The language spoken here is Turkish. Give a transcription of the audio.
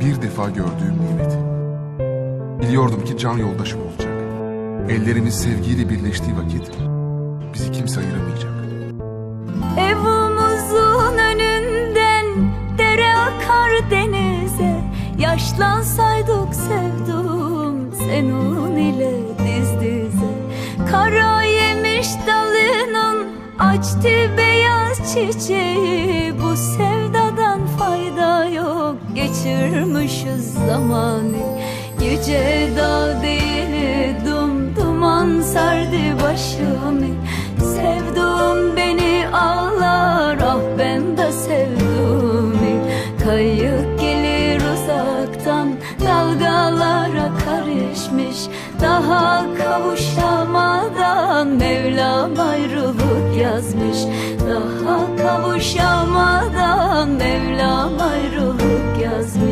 bir defa gördüğüm nimeti. Biliyordum ki can yoldaşım olacak. Ellerimiz sevgiyle birleştiği vakit bizi kimse ayıramayacak. Evimizin önünden dere akar denize Yaşlansaydık sevdum senin ile diz dize Kara yemiş dalının açtı beyaz çiçeği Bu sevdadan zamanı Yüce dağ değil dum duman sardı başımı. Sevdum beni ağlar ah ben de sevdum. Kayık gelir uzaktan dalgalara karışmış. Daha kavuşamadan Mevlam ayrılık yazmış. Daha kavuşamadan Mevlam ayrılık yazmış